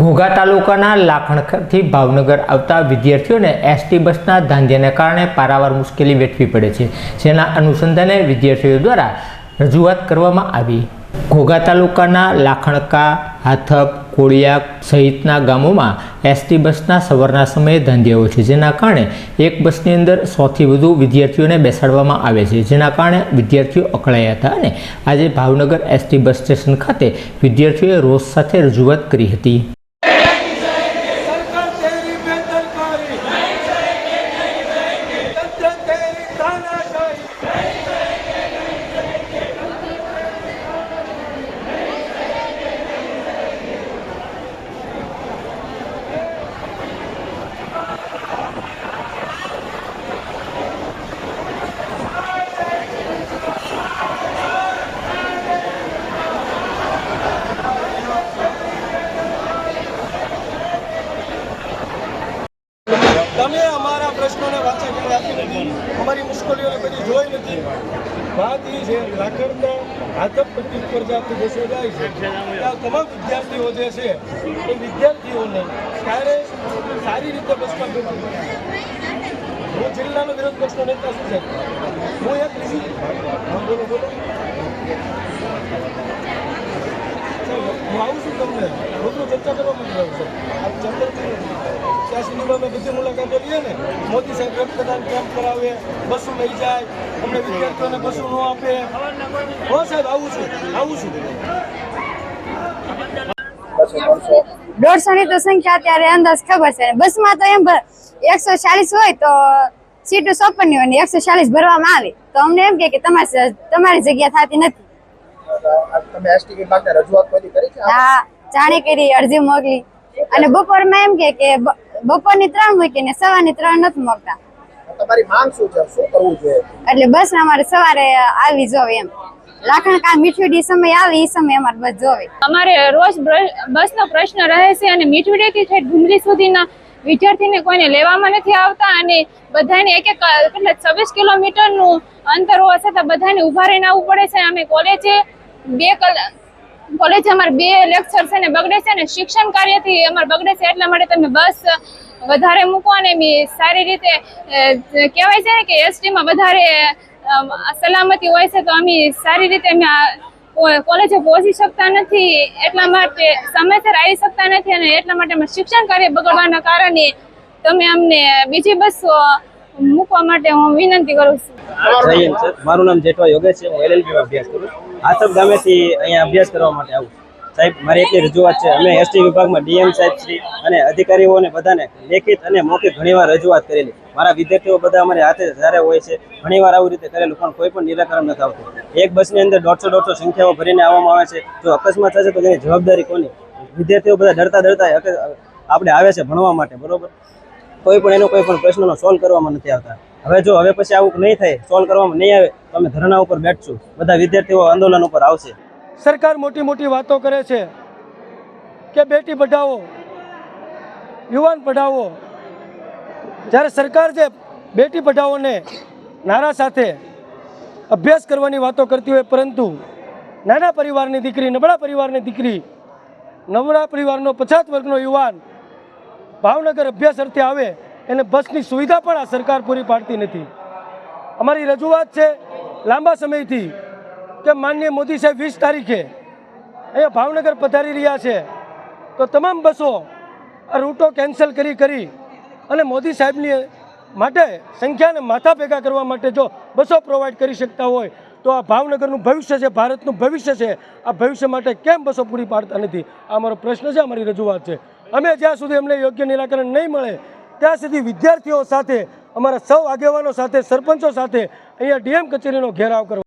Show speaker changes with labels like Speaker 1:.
Speaker 1: ઘોઘા તાલુકાના લાખણથી ભાવનગર આવતા વિદ્યાર્થીઓને એસટી બસના ધાંધ્યને કારણે પારાવાર મુશ્કેલી વેઠવી પડે છે. જેના અનુસંધાને વિદ્યાર્થીઓ દ્વારા રજૂઆત કરવામાં આવી. ઘોઘા તાલુકાના લાખણકા, હાથપ કોળિયા સહિતના ગામોમાં એસટી બસના સવારના સમયે ધાંધ્યા છે, જેના કારણે એક બસની અંદર સોથી વધુ વિદ્યાર્થીઓને બેસાડવામાં આવે છે, જેના કારણે વિદ્યાર્થીઓ અકળાયા હતા અને આજે ભાવનગર એસટી બસ સ્ટેશન ખાતે વિદ્યાર્થીઓએ રોષ સાથે રજૂઆત કરી હતી
Speaker 2: સરકાર તેરી બેદરકારી તંત્ર તેરી તાનાશાહી તમે અમારા પ્રશ્નોને વાચા કરી આપી નથી અમારી મુશ્કેલીઓ બધી જોઈ નથી. વાત એ છે લાકડના હાથક જે આપણે બસો જાય છે, ત્યાં તમામ વિદ્યાર્થીઓ જે છે, એ વિદ્યાર્થીઓને ક્યારે સારી રીતે બસમાં હું જિલ્લાનો વિરોધ પક્ષનો નેતા છું હું એક બોલો બોલો હું આવું છું તમને રૂબરૂ ચર્ચા કરવા માટે આવું છું આ ચર્ચા ત્યાં સુધીમાં મેં બધી મુલાકાતો લઈએ ને. મોદી સાહેબ રક્તદાન કેમ્પ કરાવે બસો લઈ જાય અમને વિદ્યાર્થીઓને બસો ન આપે. હો સાહેબ આવું છું આવું છું.
Speaker 3: દોઢસો ની તો સંખ્યા અત્યારે અંદાજ ખબર છે. બસમાં તો એમ એકસો ચાલીસ હોય તો સીટો ચોપનની હોય ને એકસો ચાલીસ ભરવામાં આવે. તો અમને એમ કે કે તમારી તમારી જગ્યા થતી નથી.
Speaker 4: તમે એસટી રજૂઆત કરી
Speaker 3: હા જાણે કરી અરજી મોકલી. અને બપોરમાં એમ કે બપોરની ત્રણ મૂકી ને સવારની ત્રણ નથી મૂકતા
Speaker 4: તમારી માંગ શું છે? શું કરવું જોઈએ?
Speaker 3: એટલે બસ અમારે સવારે આવી જોવે એમ. લાખણ કા મીઠુડી સમય આવે એ સમય અમારે બસ જોવે.
Speaker 5: અમારે રોજ બ્ર- બસનો પ્રશ્ન રહે છે અને મીઠવડેથી થઈ ડુંગળી સુધીના વિદ્યાર્થીને કોઈને લેવામાં નથી આવતા અને બધાને એક એક કેટલા છવ્વીસ કિલોમીટરનું અંતર હોવા છતાં બધાને ઊભા રહીને આવવું પડે છે. અમે કોલેજે બે કલાક કોલેજ અમારે બે લેક્ચર છે ને બગડે છે ને, શિક્ષણ કાર્યથી અમારે બગડે છે, એટલા માટે તમે બસ વધારે મૂકો અને સારી રીતે કહેવાય છે ને કે એસટીમાં વધારે સલામતી હોય છે, તો અમે સારી રીતે અમે કોલેજે પહોંચી શકતા નથી, એટલા માટે સમયસર આવી શકતા નથી અને એટલા માટે અમે શિક્ષણ કાર્ય બગડવાના કારણે તમે અમને બીજી બસો મૂકવા માટે હું વિનંતી કરું છું.
Speaker 6: મારું નામ જેઠવા યોગેશ છે, હું એલએલબીમાં અભ્યાસ કરું છું ગામેથી અહીંયા અભ્યાસ કરવા માટે આવું સાહેબ, મારી એટલી રજૂઆત છે. અમે એસટી વિભાગમાં ડીએમ સાહેબ શ્રી અને અધિકારીઓને બધાને લેખિત અને મૌખિક ઘણીવાર રજૂઆત કરેલી. મારા વિદ્યાર્થીઓ બધા અમારી હાથે જ્યારે હોય છે, ઘણીવાર આવી રીતે કરેલું, પણ કોઈ પણ નિરાકરણ નથી આવતું. એક બસની અંદર દોઢસો દોઢસો સંખ્યાઓ ભરીને આવવામાં આવે છે. જો અકસ્માત થશે તો તેની જવાબદારી કોની? વિદ્યાર્થીઓ બધા ડરતા ડરતા આપણે આવે છે ભણવા માટે, બરોબર? કોઈ પણ એનો કોઈ પણ પ્રશ્નનો સોલ્વ કરવામાં નથી આવતા. હવે જો હવે પછી આવું નહીં થાય, સોલ્વ કરવામાં નહીં આવે, તો અમે ધરણા ઉપર બેઠશું. બધા વિદ્યાર્થીઓ આંદોલન ઉપર આવશે.
Speaker 2: સરકાર મોટી મોટી વાતો કરે છે કે બેટી પઢાવો, યુવાન પઢાવો. જ્યારે સરકાર જે બેટી પઢાવોને નારા સાથે અભ્યાસ કરવાની વાતો કરતી હોય, પરંતુ નાના પરિવારની દીકરી, નબળા પરિવારની દીકરી, નબળા પરિવારનો પછાત વર્ગનો યુવાન ભાવનગર અભ્યાસ અર્થે આવે એને બસની સુવિધા પણ આ સરકાર પૂરી પાડતી નથી. અમારી રજૂઆત છે લાંબા સમયથી કે માનનીય મોદી સાહેબ વીસ તારીખે અહીંયા ભાવનગર પધારી રહ્યા છે. તો તમામ બસો આ રૂટો કેન્સલ કરી કરી અને મોદી સાહેબની માટે સંખ્યાને માથા ભેગા કરવા માટે જો બસો પ્રોવાઈડ કરી શકતા હોય, તો આ ભાવનગરનું ભવિષ્ય છે, ભારતનું ભવિષ્ય છે, આ ભવિષ્ય માટે કેમ બસો પૂરી પાડતા નથી? આ અમારો પ્રશ્ન છે, અમારી રજૂઆત છે. અમે જ્યાં સુધી અમને યોગ્ય નિરાકરણ નહીં મળે ત્યાં સુધી વિદ્યાર્થીઓ સાથે, અમારા સૌ આગેવાનો સાથે, સરપંચો સાથે અહીંયા ડીએમ કચેરીનો ઘેરાવ કરવા.